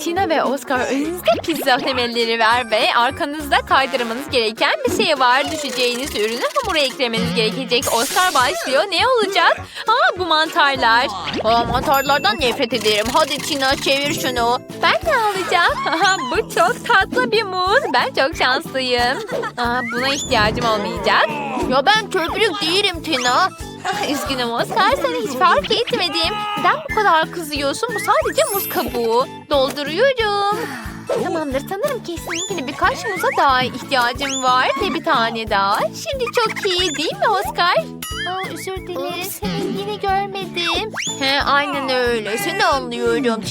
Tina ve Oscar önünüzde pizza temelleri var ve arkanızda kaydırmanız gereken bir şey var. Düşeceğiniz ürünü hamura eklemeniz gerekecek. Oscar başlıyor. Ne olacak? Aa bu mantarlar. Aa, mantarlardan nefret ederim. Hadi Tina çevir şunu. Ben ne alacağım? Aha, bu çok tatlı bir muz. Ben çok şanslıyım. Aa, buna ihtiyacım olmayacak. Ya ben köprülük değilim Tina. Ah, Üzgünüm Oscar seni hiç fark etmedim. Neden bu kadar kızıyorsun? Bu sadece muz kabuğu. Dolduruyorum. Tamamdır sanırım kesinlikle birkaç muza daha ihtiyacım var ve bir tane daha. Şimdi çok iyi değil mi Oscar? Aa, özür dilerim seni yine görmedim. He, aynen öyle seni anlıyorum.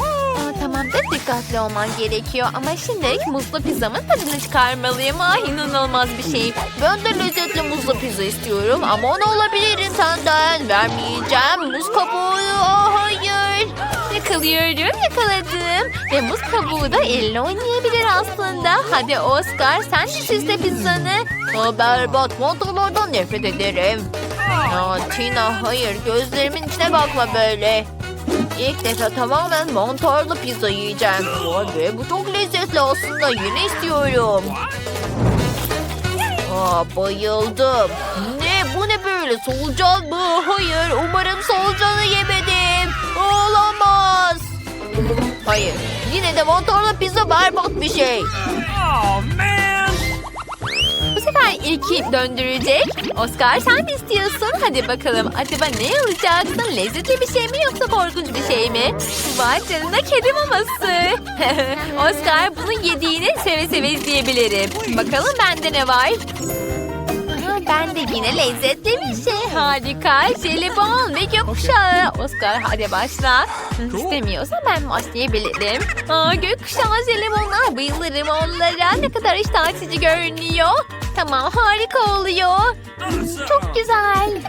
Aa, tamamdır dikkatli olman gerekiyor ama şimdi muzlu pizzamın tadını çıkarmalıyım. Ah inanılmaz bir şey. Ben de lezzetli muzlu pizza istiyorum ama onu alabilirim senden. Vermeyeceğim. Muz kabuğu. Ah hayır. Yakalıyorum yakaladım. Ve muz kabuğu da eline oynayabilir aslında. Hadi Oscar sen de süsle pizzanı. Aa, berbat mantarlardan nefret ederim. Ya Tina hayır gözlerimin içine bakma böyle. İlk defa tamamen mantarlı pizza yiyeceğim. Ve bu çok lezzetli aslında yine istiyorum. Aa, bayıldım. Ne bu ne böyle solucan mı? Hayır umarım solucanı yemedim. Olamaz. Hayır yine de mantarlı pizza berbat bir şey. Oh man! Bu sefer ilki döndürecek. Oscar sen de istiyorsun. Hadi bakalım acaba ne alacaksın? Lezzetli bir şey mi yoksa korkunç bir şey mi? Vay canına kedi maması. Oscar bunu yediğini seve seve izleyebilirim. Bakalım bende ne var? Ben de yine lezzetli bir şey. Harika. Jelibon ve gökkuşağı. Oscar hadi başla. İstemiyorsan ben başlayabilirim. Aa, gökkuşağı jelibonlar. Bayılırım onlara. Ne kadar iştah açıcı görünüyor. Tamam harika oluyor. Çok güzel.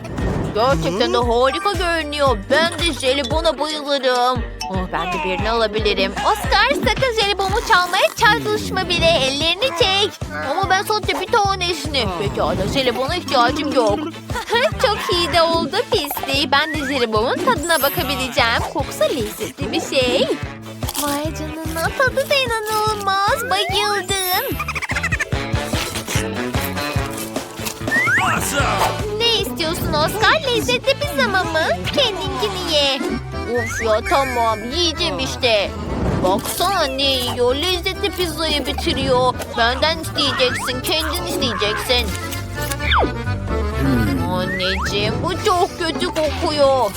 Gerçekten de harika görünüyor. Ben de jelibona bayılırım. Oh, ben de birini alabilirim. Oscar sakın jelibonumu çalmaya çalışma bile. Ellerini çek. Ama ben sadece bir tanesini. Pekala jelibona ihtiyacım yok. Çok iyi de oldu pisliği. Ben de jelibonun tadına bakabileceğim. Kokusu lezzetli bir şey. Vay canına tadı da inanılmaz. Bayıldım. Ne istiyorsun Oscar? Lezzetli pizza mı? Kendinkini ye. Of ya tamam yiyeceğim işte. Baksana ne yiyor? Lezzetli pizzayı bitiriyor. Benden isteyeceksin, kendin isteyeceksin. Anneciğim bu çok kötü kokuyor.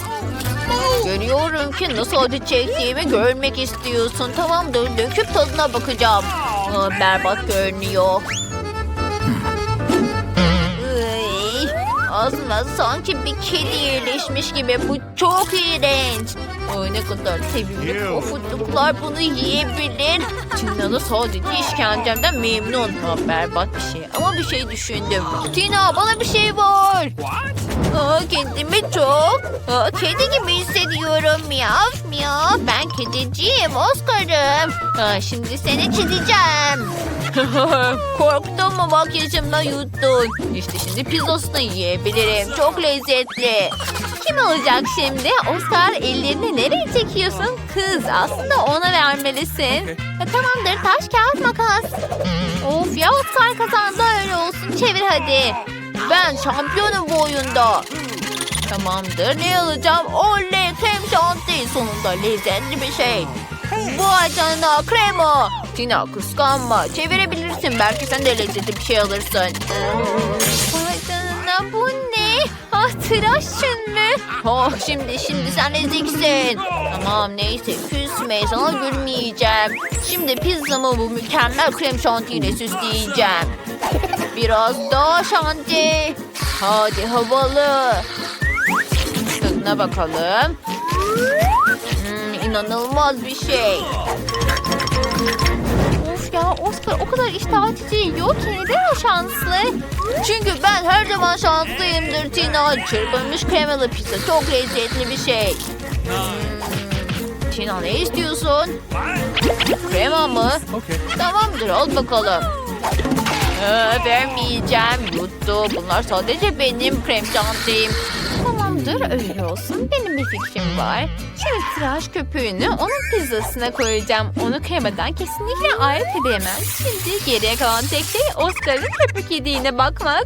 Görüyorum ki nasıl acı çektiğimi görmek istiyorsun. Tamamdır döküp tadına bakacağım. Aa, berbat görünüyor. Ağzına sanki bir kedi yerleşmiş gibi. Bu çok iğrenç. Ay ne kadar sevimli Ew. pofuduklar bunu yiyebilir. Tina da sadece işkencemden memnun. Ha, berbat bir şey ama bir şey düşündüm. Tina bana bir şey var. What? Aa, kendimi çok aa, kedi gibi hissediyorum. Miyav miyav. Ben kediciyim Oscar'ım. Aa, şimdi seni çizeceğim. Korktun mu makyajımla yuttun. İşte şimdi pizzasını yiyebilirim. Çok lezzetli. Kim olacak şimdi? Oscar ellerini nereye çekiyorsun? Kız aslında ona vermelisin. Ya, tamamdır taş kağıt makas. Of ya Oscar kazandı öyle olsun. Çevir hadi. Ben şampiyonum bu oyunda. Tamamdır ne alacağım? Oley krem şanti. Sonunda lezzetli bir şey. Bu canına krema. Tina kıskanma. Çevirebilirsin. Belki sen de lezzetli bir şey alırsın. Vay bu ne? Ah tıraş mü? Oh şimdi şimdi sen eziksin. Tamam neyse küsme sana gülmeyeceğim. Şimdi pizzamı bu mükemmel krem şantiyle süsleyeceğim. Biraz daha şanti. Hadi havalı. Tadına bakalım. İnanılmaz bir şey. Of ya Oscar o kadar iştah açıcı yiyor ki neden o şanslı? Çünkü ben her zaman şanslıyımdır Tina. Çırpılmış kremalı pizza çok lezzetli bir şey. Hmm, Tina ne istiyorsun? Krema mı? Okay. Tamamdır al bakalım. Ee, vermeyeceğim. Yuttu. Bunlar sadece benim krem şantim. Tamamdır öyle olsun. Benim bir fikrim var. Şimdi tıraş köpüğünü onun pizzasına koyacağım. Onu kremadan kesinlikle ayırt edemem. Şimdi geriye kalan tek şey Oscar'ın köpük yediğine bakmak.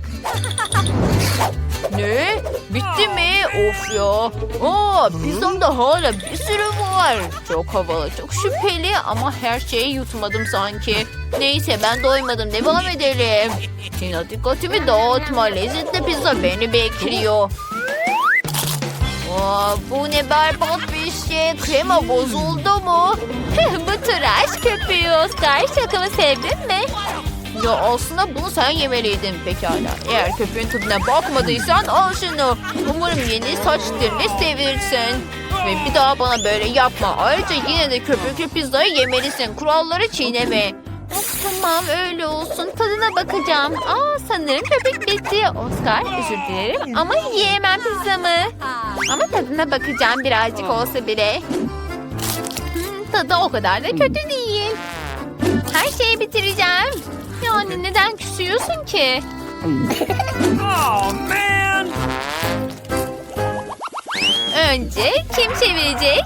Ne? Bitti mi? Of ya. Aa, pizzamda hala bir sürü var. Çok havalı, çok şüpheli ama her şeyi yutmadım sanki. Neyse ben doymadım. Devam edelim. Tina dikkatimi dağıtma. Lezzetli pizza beni bekliyor. Aa, bu ne berbat bir şey. Krema bozuldu mu? Bu tıraş köpüğü Oscar. Şakamı sevdin mi? Ya aslında bunu sen yemeliydin pekala. Eğer köpüğün tadına bakmadıysan al şunu. Umarım yeni saç telini sevirsin. Ve bir daha bana böyle yapma. Ayrıca yine de köpüklü pizzayı yemelisin. Kuralları çiğneme. Tamam öyle olsun. Tadına bakacağım. Aa sanırım köpük bitti. Oscar özür dilerim ama yiyemem pizzamı. Ama tadına bakacağım birazcık olsa bile. Hmm, tadı o kadar da kötü değil. Her şeyi bitireceğim. Yani neden küsüyorsun ki? Oh, man! Önce kim çevirecek?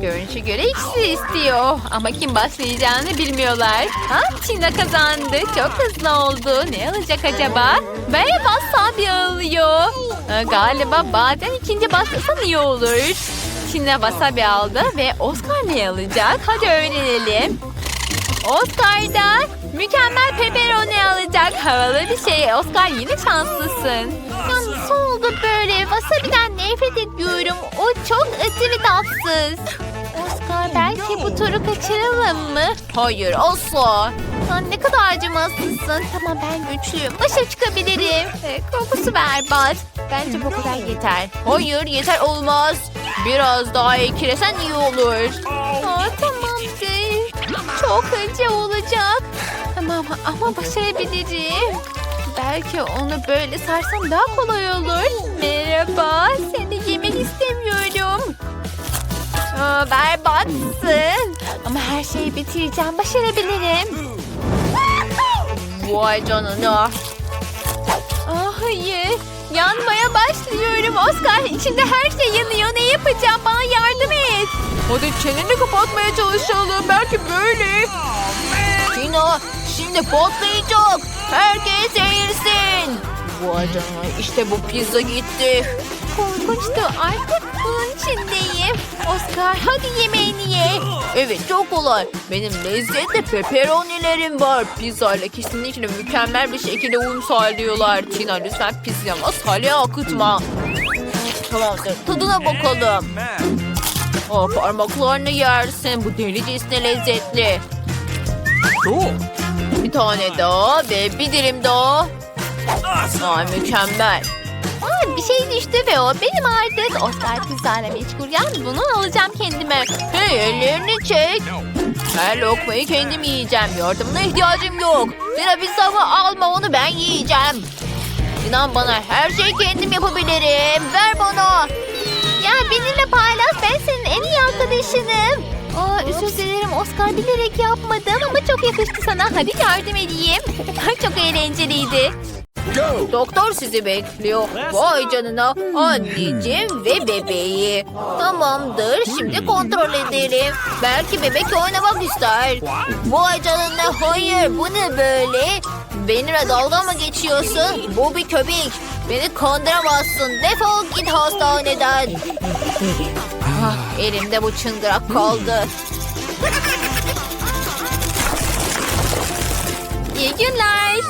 Görünüşe göre ikisi istiyor. Ama kim başlayacağını bilmiyorlar. Ha, Tina kazandı. Çok hızlı oldu. Ne alacak acaba? Merhaba Sabi alıyor. Ha, Galiba bazen ikinci başlasan iyi olur. Tina wasabi aldı ve Oscar ne alacak? Hadi öğrenelim. Oscar da mükemmel pepperoni alacak. Havalı bir şey. Oscar yine şanslısın. Oldu böyle? Wasabi'den nefret ediyorum. O çok acı ve tatsız. Oscar belki bu turu kaçıralım mı? Hayır asla. Ya ne kadar acımasızsın. Tamam ben güçlüyüm. Başa çıkabilirim. E, Kokusu berbat. Bence bu kadar yeter. Hayır yeter olmaz. Biraz daha eklesen iyi olur. Aa, tamamdır. Çok acı olacak. Tamam ama başarabilirim. Belki onu böyle sarsam daha kolay olur. Merhaba, seni yemek istemiyorum. Aa, berbatsın. Ama her şeyi bitireceğim, başarabilirim. Vay canına. Aa, hayır, yanmaya başlıyorum. Oscar, içinde her şey yanıyor. Ne yapacağım? Bana yardım et. Hadi çeneni kapatmaya çalışalım. Belki böyle. Tina şimdi patlayacak. Herkes eğilsin. Vay canına işte bu pizza gitti. Korkunçtu. Artık bunun içindeyim. Oscar, hadi yemeğini ye. Evet çok kolay. Benim lezzetli pepperonilerim var. Pizza ile kesinlikle mükemmel bir şekilde uyum sağlıyorlar. Tina lütfen pizzama salya akıtma. Tamamdır tadına bakalım. Aa, parmaklarını yersin. Bu delicesine lezzetli. Cool. Bir tane daha ve bir dilim daha. Aa, mükemmel. Aa, bir şey düştü ve o benim artık. Oscar pizzayla meşgulken bunu alacağım kendime. Hey ellerini çek. Her lokmayı kendim yiyeceğim. Yardımına ihtiyacım yok. Tina pizzamı alma onu ben yiyeceğim. İnan bana her şeyi kendim yapabilirim. Ver bana. Ya benimle paylaş. Ben senin en iyi arkadaşınım. Aa, özür dilerim Oscar bilerek yapmadım ama çok yakıştı sana. Hadi yardım edeyim. çok eğlenceliydi. Go! Doktor sizi bekliyor. Vay canına. Anneciğim ve bebeği. Tamamdır. Şimdi kontrol edelim. Belki bebek oynamak ister. Vay canına. Hayır. Bu ne böyle? Benimle dalga mı geçiyorsun? Bu bir köpek. Beni kandıramazsın. Defol git hastaneden. Ah, elimde bu çıngırak kaldı. İyi günler.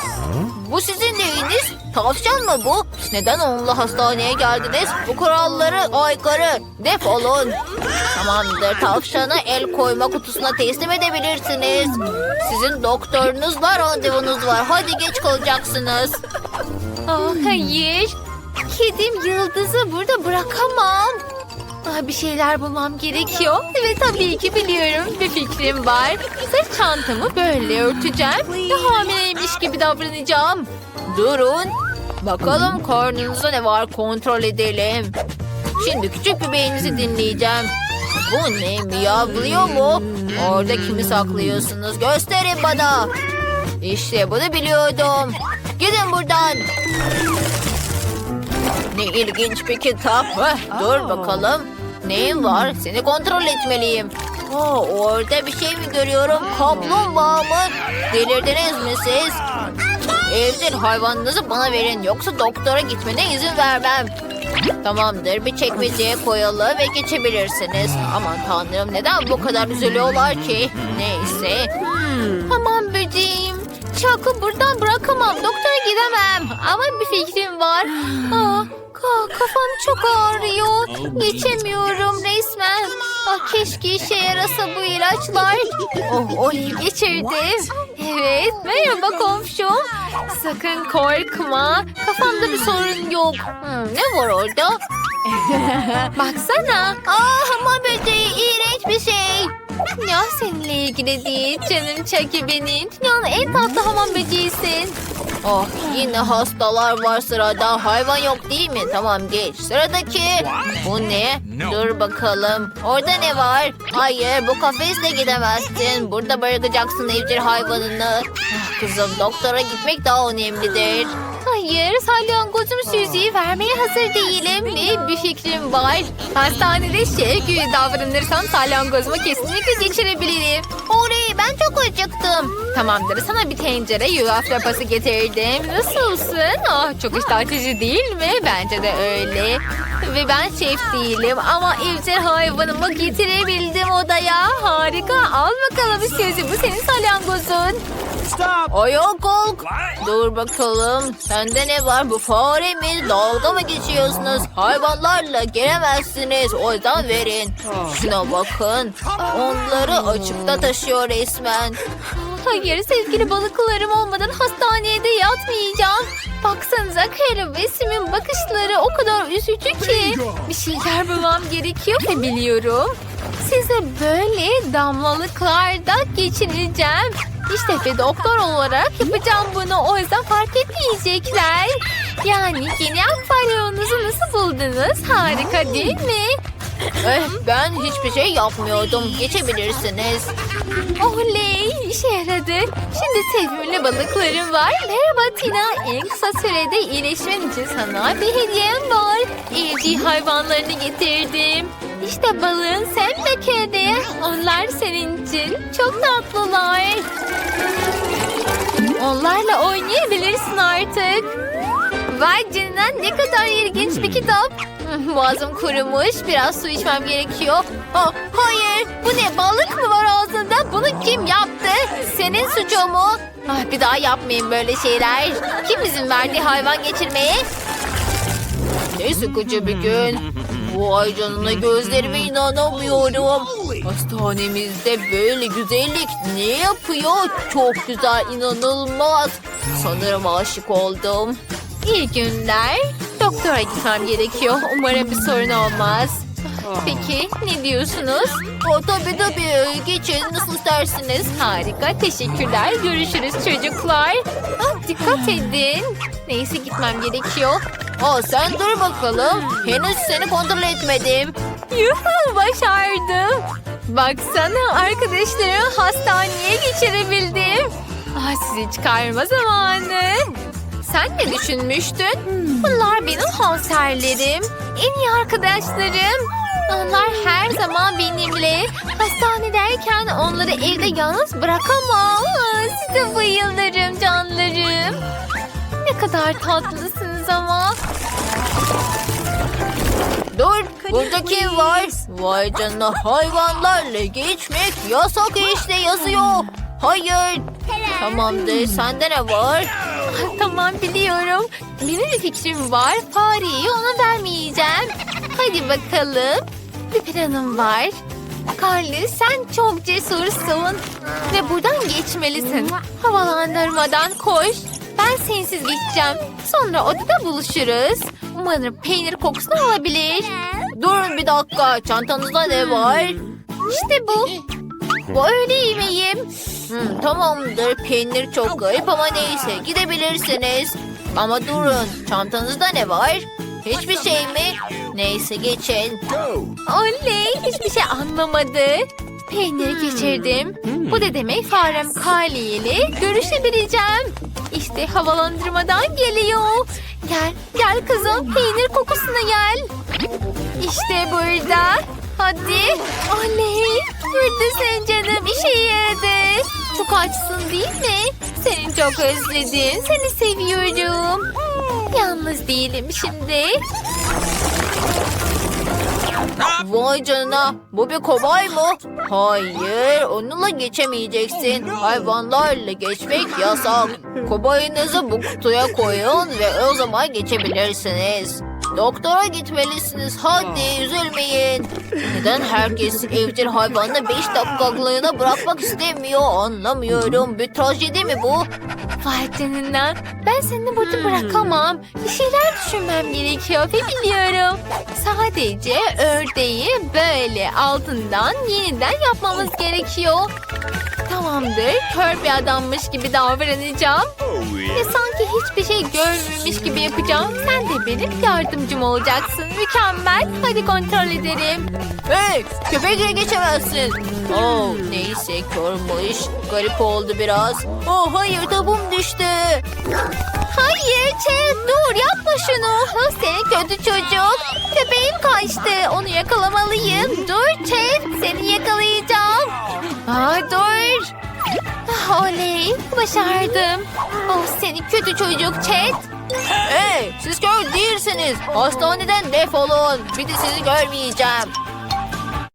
Bu sizin neyiniz? Tavşan mı bu? Neden onunla hastaneye geldiniz? Bu kuralları aykırı. Defolun. Tamamdır. Tavşana el koyma kutusuna teslim edebilirsiniz. Sizin doktorunuzla randevunuz var. Hadi geç kalacaksınız. Aa, hayır. Kedim Yıldız'ı burada bırakamam. Aa, bir şeyler bulmam gerekiyor. Ve tabii ki biliyorum bir fikrim var. Sırt çantamı böyle örteceğim. Ve hamileymiş gibi davranacağım. Durun. Bakalım karnınızda ne var kontrol edelim. Şimdi küçük bebeğinizi dinleyeceğim. Bu ne miyavlıyor mu? Orada kimi saklıyorsunuz? Gösterin bana. İşte bunu biliyordum. Gidin buradan. Ne ilginç bir kitap. Heh, dur bakalım. Neyin var? Seni kontrol etmeliyim. Aa, orada bir şey mi görüyorum? Kaplumbağa mı? Delirdiniz mi siz? Evcil hayvanınızı bana verin yoksa doktora gitmene izin vermem. Tamamdır bir çekmeceye koyalım ve geçebilirsiniz. Aman tanrım neden bu kadar üzülüyorlar ki? Neyse. Aman böceğim. Çakı buradan bırakamam. Doktora gidemem. Ama bir fikrim var. Aa, ka- kafam çok ağrıyor. Geçemiyorum resmen. Ah, keşke işe yarasa bu ilaçlar. Oh, oh geçirdim. Evet, merhaba komşum. Sakın korkma. Kafamda bir sorun yok. Hmm, ne var orada? Baksana. Aa, hamam böceği iğrenç bir şey. Ya seninle ilgili değil canım Çaki benim. Dünyanın en tatlı hamam böceğisin. Oh yine hastalar var sırada. Hayvan yok değil mi? Tamam geç. Sıradaki. Bu ne? Dur bakalım. Orada ne var? Hayır bu kafesle gidemezsin. Burada bırakacaksın evcil hayvanını. Ah, Kızım doktora gitmek daha önemlidir. Hayır salyangozum Suzy'yi vermeye hazır değilim ve bir fikrim var. Hastanede şef gibi davranırsam salyangozumu kesinlikle geçirebilirim. Orayı ben çok acıktım. Tamamdır sana bir tencere yulaf lapası getirdim. Nasılsın? Ah çok iştah değil mi? Bence de öyle. Ve ben şef değilim ama evcil hayvanımı getirebildim odaya. Harika. Al bakalım Suzy bu senin salyangozun. Stop. Ayağa kalk. Dur bakalım. Sende ne var? Bu fare mi? Dalga mı geçiyorsunuz? Hayvanlarla gelemezsiniz. O yüzden verin. Şuna bakın. Onları açıkta taşıyor resmen. Hayır sevgili balıklarım olmadan hastaneye de yatmayacağım. Baksanıza Kara ve Sim'in bakışları o kadar üzücü ki. Bir şeyler bulmam gerekiyor ve biliyorum. Size böyle damlalıklarda geçireceğim. İşte ve doktor olarak yapacağım bunu. O yüzden fark etmeyecekler. Yani yeni akvaryonunuzu nasıl buldunuz? Harika değil mi? Eh, ben hiçbir şey yapmıyordum. Geçebilirsiniz. Oley işe yaradı. Şimdi sevimli balıklarım var. Merhaba Tina. En kısa sürede iyileşmen için sana bir hediyem var. Evcil hayvanlarını getirdim. İşte balığın sen de kedi. Onlar senin için. Çok tatlılar. Onlarla oynayabilirsin artık. Vay canına ne kadar ilginç bir kitap. Boğazım kurumuş. Biraz su içmem gerekiyor. Aa, hayır. Bu ne balık mı var ağzında? Bunu kim yaptı? Senin suçun mu? Ah, bir daha yapmayın böyle şeyler. Kim izin verdi hayvan geçirmeye? Ne sıkıcı bir gün. Vay canına gözlerime inanamıyorum. Hastanemizde böyle güzellik ne yapıyor? Çok güzel, inanılmaz. Sanırım aşık oldum. İyi günler. Doktora gitmem gerekiyor. Umarım bir sorun olmaz. Peki ne diyorsunuz? O, tabii tabii geçin nasıl istersiniz. Harika teşekkürler. Görüşürüz çocuklar. Ah, dikkat edin. Neyse gitmem gerekiyor. Aa, sen dur bakalım. Henüz seni kontrol etmedim. Yuhu başardım. Baksana arkadaşlarımı hastaneye geçirebildim. Ah, sizi çıkarma zamanı. Sen ne düşünmüştün? Bunlar benim konserlerim. En iyi arkadaşlarım. Onlar her zaman benimle. Hastanedeyken onları evde yalnız bırakamam. Size bayılırım canlarım. Ne kadar tatlısınız ama. Dur, burada kim var? Vay canına hayvanlarla geçmek yasak işte yazıyor. Hayır. Tamamdır, sende ne var? tamam biliyorum. Benim bir fikrim var. Fareyi ona vermeyeceğim. Hadi bakalım. Bir planım var. Carly sen çok cesursun. Ve buradan geçmelisin. Havalandırmadan koş. Ben sensiz geçeceğim. Sonra odada buluşuruz. Umarım peynir kokusunu alabilir. Durun bir dakika. Çantanızda ne var? İşte bu. Bu öğle yemeğim. Hmm, tamamdır. Peynir çok garip ama neyse. Gidebilirsiniz. Ama durun. Çantanızda ne var? Hiçbir şey mi? Neyse geçin. Oley hiçbir şey anlamadı. Peyniri geçirdim. Bu da demek farem Kali ile görüşebileceğim. İşte havalandırmadan geliyor. Gel, gel kızım. Peynir kokusuna gel. İşte burada. Hadi. Oley. Buradasın canım. İşe yaradı. Çok açsın değil mi? Seni çok özledim. Seni seviyorum. Yalnız değilim şimdi. Vay canına bu bir kobay mı? Hayır onunla geçemeyeceksin. Hayvanlarla geçmek yasak. Kobayınızı bu kutuya koyun ve o zaman geçebilirsiniz. Doktora gitmelisiniz hadi üzülmeyin. Neden herkes evcil hayvanını 5 dakikalığına bırakmak istemiyor anlamıyorum. Bir trajedi mi bu? Vay canına. Ben seni burada bırakamam. Bir şeyler düşünmem gerekiyor ve biliyorum. Sadece ördeği böyle altından yeniden yapmamız gerekiyor. Tamamdır. Kör bir adammış gibi davranacağım. Ve sanki hiçbir şey görmemiş gibi yapacağım. Sen de benim yardımcım olacaksın. Mükemmel. Hadi kontrol edelim. Hey köpekle geçemezsin. Oh neyse körmüş. Garip oldu biraz. Oh hayır topum düştü. Hayır Chad dur yapma şunu. Seni kötü çocuk. Köpeğim kaçtı. Onu yakalamalıyım. Dur Chad seni yakalayacağım. Aa, dur. Oley başardım. Oh seni kötü çocuk Chad. Hey siz kör değilsiniz. Hastaneden defolun. Bir de sizi görmeyeceğim.